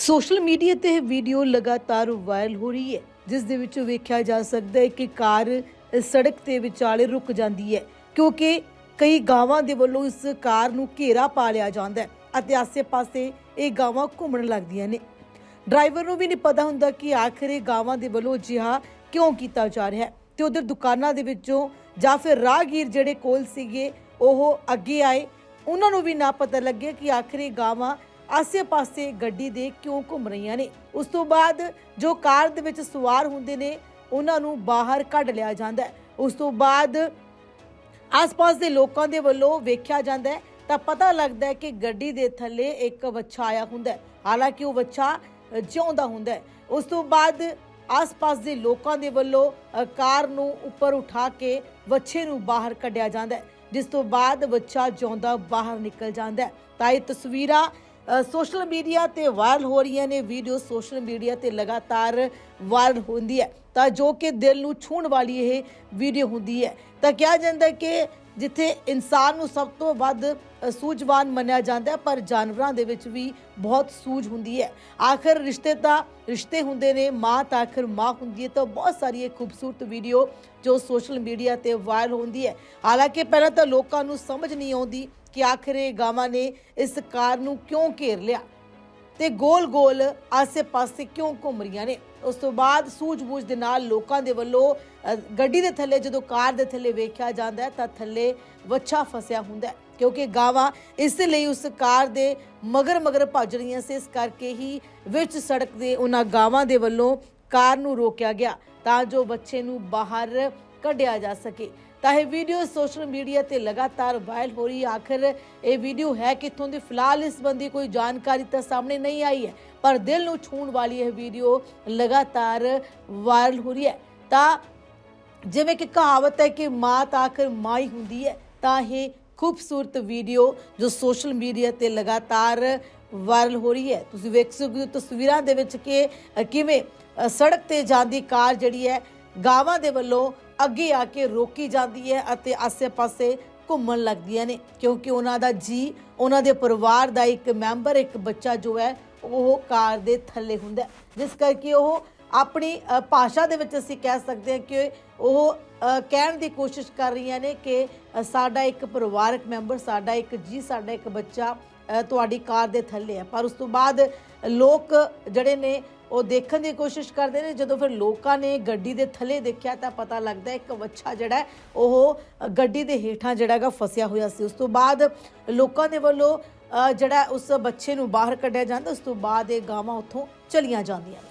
Social media ਤੇ ਇਹ video ਲਗਾਤਾਰ ਵਾਇਰਲ ਹੋ ਰਹੀ ਹੈ, ਜਿਸ ਦੇ ਵਿੱਚ ਵੇਖਿਆ ਜਾ ਸਕਦਾ ਹੈ ਕਿ ਕਾਰ ਸੜਕ ਤੇ ਵਿਚਾਲੇ ਰੁਕ ਜਾਂਦੀ ਹੈ, ਕਿਉਂਕਿ ਕਈ ਗਾਵਾਂ ਦੇ ਵੱਲੋਂ ਇਸ ਕਾਰ ਨੂੰ ਘੇਰਾ ਪਾ ਲਿਆ ਜਾਂਦਾ ਹੈ ਅਤੇ ਆਸੇ-ਪਾਸੇ ਇਹ ਗਾਵਾਂ ਘੁੰਮਣ ਲੱਗਦੀਆਂ ਨੇ। ਡਰਾਈਵਰ ਨੂੰ ਵੀ ਨਹੀਂ ਪਤਾ ਹੁੰਦਾ ਕਿ ਆਖਿਰ ਇਹ ਗਾਵਾਂ ਦੇ ਵੱਲੋਂ ਅਜਿਹਾ ਕਿਉਂ ਕੀਤਾ ਜਾ ਰਿਹਾ ਹੈ। ਤੇ ਉਧਰ ਦੁਕਾਨਾਂ ਦੇ ਵਿੱਚੋਂ ਜਾਂ ਫਿਰ ਰਾਹਗੀਰ ਜਿਹੜੇ ਕੋਲ ਸੀਗੇ, ਉਹ ਅੱਗੇ ਆਏ। ਉਹਨਾਂ ਨੂੰ ਵੀ ਨਾ ਪਤਾ ਲੱਗਿਆ ਕਿ ਆਖਿਰ ਇਹ ਗਾਵਾਂ ਆਸੇ-ਪਾਸੇ ਗੱਡੀ ਦੇ ਕਿਉਂ ਘੁੰਮ ਰਹੀਆਂ ਨੇ? ਉਸ ਤੋਂ ਬਾਅਦ ਜੋ ਕਾਰ ਦੇ ਵਿੱਚ ਸਵਾਰ ਹੁੰਦੇ ਨੇ, ਉਹਨਾਂ ਨੂੰ ਬਾਹਰ ਕੱਢ ਲਿਆ ਜਾਂਦਾ ਹੈ। ਉਸ ਤੋਂ ਬਾਅਦ ਆਸ-ਪਾਸ ਦੇ ਲੋਕਾਂ ਦੇ ਵੱਲੋਂ ਵੇਖਿਆ ਜਾਂਦਾ ਹੈ। ਤਾਂ ਪਤਾ ਲੱਗਦਾ ਹੈ ਕਿ ਗੱਡੀ ਦੇ ਥੱਲੇ ਇੱਕ ਵੱਛਾ ਆਇਆ ਹੁੰਦਾ ਹੈ। ਹਾਲਾਂਕਿ ਉਹ ਵੱਛਾ ਜਿਉਂਦਾ ਹੁੰਦਾ ਹੈ। ਉਸ ਤੋਂ ਬਾਅਦ ਆਸ-ਪਾਸ ਦੇ ਲੋਕਾਂ ਦੇ ਵੱਲੋਂ ਕਾਰ ਨੂੰ ਉੱਪਰ ਉਠਾ ਕੇ ਵੱਛੇ ਨੂੰ ਬਾਹਰ ਕੱਢਿਆ ਜਾਂਦਾ ਹੈ, ਜਿਸ ਤੋਂ ਬਾਅਦ ਵੱਛਾ ਜਿਉਂਦਾ ਬਾਹਰ ਨਿਕਲ ਜਾਂਦਾ ਹੈ। ਤਾਂ ਇਹ ਤਸਵੀਰਾਂ ਸੋਸ਼ਲ ਮੀਡੀਆ ਤੇ ਵਾਇਰਲ ਹੋ ਰਹੀਆਂ ਨੇ, ਵੀਡੀਓ ਸੋਸ਼ਲ ਮੀਡੀਆ ਤੇ ਲਗਾਤਾਰ ਵਾਇਰਲ ਹੁੰਦੀ ਹੈ। ਤਾਂ ਜੋ ਕਿ ਦਿਲ ਨੂੰ ਛੂਹਣ ਵਾਲੀ ਇਹ ਵੀਡੀਓ ਹੁੰਦੀ ਹੈ। ਤਾਂ ਕਿਹਾ ਜਾਂਦਾ ਕਿ ਜਿੱਥੇ ਇਨਸਾਨ ਨੂੰ ਸਭ ਤੋਂ ਵੱਧ ਸੂਝਵਾਨ ਮੰਨਿਆ ਜਾਂਦਾ ਪਰ ਜਾਨਵਰਾਂ ਦੇ ਵਿੱਚ ਵੀ ਬਹੁਤ ਸੂਝ ਹੁੰਦੀ ਹੈ। ਆਖਰ ਰਿਸ਼ਤੇ ਤਾਂ ਰਿਸ਼ਤੇ ਹੁੰਦੇ ਨੇ, ਮਾਂ ਤਾਂ ਆਖਰ ਮਾਂ ਹੁੰਦੀ ਹੈ। ਤਾਂ ਬਹੁਤ ਸਾਰੀ ਇਹ ਖੂਬਸੂਰਤ ਵੀਡੀਓ ਜੋ ਸੋਸ਼ਲ ਮੀਡੀਆ ਤੇ ਵਾਇਰਲ ਹੁੰਦੀ ਹੈ। ਹਾਲਾਂਕਿ ਪਹਿਲਾਂ ਤਾਂ ਲੋਕਾਂ ਨੂੰ ਸਮਝ ਨਹੀਂ ਆਉਂਦੀ ਕਿ ਆਖਰ ਇਹ ਗਾਵਾਂ ਨੇ ਇਸ ਕਾਰ ਨੂੰ ਕਿਉਂ ਘੇਰ ਲਿਆ। ਤੇ ਗੋਲ-ਗੋਲ ਆਸੇ-ਪਾਸੇ ਕਿਉਂ ਘੁੰਮ ਰਹੀਆਂ ਨੇ? ਉਸ ਤੋਂ ਬਾਅਦ ਸੂਝ-ਬੂਝ ਦੇ ਨਾਲ ਲੋਕਾਂ ਦੇ ਵੱਲੋਂ ਗੱਡੀ ਦੇ ਥੱਲੇ, ਜਦੋਂ ਕਾਰ ਦੇ ਥੱਲੇ ਵੇਖਿਆ ਜਾਂਦਾ ਹੈ ਤਾਂ ਥੱਲੇ ਵੱਛਾ ਫਸਿਆ ਹੁੰਦਾ ਹੈ, ਕਿਉਂਕਿ ਗਾਵਾਂ ਇਸ ਲਈ ਉਸ ਕਾਰ ਦੇ ਮਗਰ ਮਗਰ ਭੱਜ ਰਹੀਆਂ ਸੀ। ਇਸ ਕਰਕੇ ਹੀ ਵਿੱਚ ਸੜਕ ਦੇ ਉਹਨਾਂ ਗਾਵਾਂ ਦੇ ਵੱਲੋਂ ਕਾਰ ਨੂੰ ਰੋਕਿਆ ਗਿਆ ਤਾਂ ਜੋ ਬੱਚੇ ਨੂੰ ਬਾਹਰ ਕੱਢਿਆ ਜਾ ਸਕੇ। ਤਾਂ ਇਹ ਵੀਡੀਓ ਸੋਸ਼ਲ ਮੀਡੀਆ ਤੇ ਲਗਾਤਾਰ ਵਾਇਰਲ ਹੋ ਰਹੀ ਹੈ। ਆਖਰ ਇਹ ਵੀਡੀਓ ਹੈ ਕਿੱਥੋਂ ਦੀ? ਫਿਲਹਾਲ ਇਸ ਸੰਬੰਧੀ ਕੋਈ ਜਾਣਕਾਰੀ ਤਾਂ ਸਾਹਮਣੇ ਨਹੀਂ ਆਈ ਹੈ, ਪਰ ਦਿਲ ਨੂੰ ਛੂਹਣ ਵਾਲੀ ਇਹ ਵੀਡੀਓ ਲਗਾਤਾਰ ਵਾਇਰਲ ਹੋ ਰਹੀ ਹੈ। ਤਾਂ ਜਿਵੇਂ ਕਿ ਕਹਾਵਤ ਹੈ ਕਿ ਮਾਂ ਤਾਂ ਆਖਰ ਮਾਂ ਹੀ ਹੁੰਦੀ ਹੈ, ਤਾਂ ਇਹ ਖੂਬਸੂਰਤ ਵੀਡੀਓ ਜੋ ਸੋਸ਼ਲ ਮੀਡੀਆ ਤੇ ਲਗਾਤਾਰ ਵਾਇਰਲ ਹੋ ਰਹੀ ਹੈ। ਤੁਸੀਂ ਵੇਖ ਸਕਦੇ ਹੋ ਤਸਵੀਰਾਂ ਦੇ ਵਿੱਚ ਕਿ ਕਿਵੇਂ ਸੜਕ ਤੇ ਜਾਂਦੀ ਕਾਰ ਜਿਹੜੀ ਹੈ, ਗਾਵਾਂ ਦੇ ਵੱਲੋਂ ਅੱਗੇ ਆ ਕੇ ਰੋਕੀ ਜਾਂਦੀ ਹੈ ਅਤੇ ਆਸੇ-ਪਾਸੇ ਘੁੰਮਣ ਲੱਗਦੀਆਂ ਨੇ, ਕਿਉਂਕਿ ਉਹਨਾਂ ਦਾ ਜੀ, ਉਹਨਾਂ ਦੇ ਪਰਿਵਾਰ ਦਾ ਇੱਕ ਮੈਂਬਰ, ਇੱਕ ਬੱਚਾ ਜੋ ਹੈ, ਉਹ ਕਾਰ ਦੇ ਥੱਲੇ ਹੁੰਦਾ ਜਿਸ ਕਰਕੇ ਉਹ ਆਪਣੀ ਭਾਸ਼ਾ ਦੇ ਵਿੱਚ ਅਸੀਂ ਕਹਿ ਸਕਦੇ ਹਾਂ ਕਿ ਉਹ ਕਹਿਣ ਦੀ ਕੋਸ਼ਿਸ਼ ਕਰ ਰਹੀਆਂ ਨੇ ਕਿ ਸਾਡਾ ਇੱਕ ਪਰਿਵਾਰਕ ਮੈਂਬਰ, ਸਾਡਾ ਇੱਕ ਜੀ, ਸਾਡਾ ਇੱਕ ਬੱਚਾ ਤੁਹਾਡੀ ਕਾਰ ਦੇ ਥੱਲੇ ਹੈ। ਪਰ ਉਸ ਤੋਂ ਬਾਅਦ ਲੋਕ ਜਿਹੜੇ ਨੇ ਉਹ ਦੇਖਣ ਦੀ ਕੋਸ਼ਿਸ਼ ਕਰਦੇ ਨੇ। ਜਦੋਂ ਫਿਰ ਲੋਕਾਂ ਨੇ ਗੱਡੀ ਦੇ ਥੱਲੇ ਦੇਖਿਆ ਤਾਂ ਪਤਾ ਲੱਗਦਾ ਇੱਕ ਵੱਛਾ ਜਿਹੜਾ ਉਹ ਗੱਡੀ ਦੇ ਹੇਠਾਂ ਜਿਹੜਾ ਹੈਗਾ ਫਸਿਆ ਹੋਇਆ ਸੀ। ਉਸ ਤੋਂ ਬਾਅਦ ਲੋਕਾਂ ਦੇ ਵੱਲੋਂ ਜਿਹੜਾ ਉਸ ਬੱਚੇ ਨੂੰ ਬਾਹਰ ਕੱਢਿਆ ਜਾਂਦਾ, ਉਸ ਤੋਂ ਬਾਅਦ ਇਹ ਗਾਵਾਂ ਉੱਥੋਂ ਚਲੀਆਂ ਜਾਂਦੀਆਂ ਨੇ।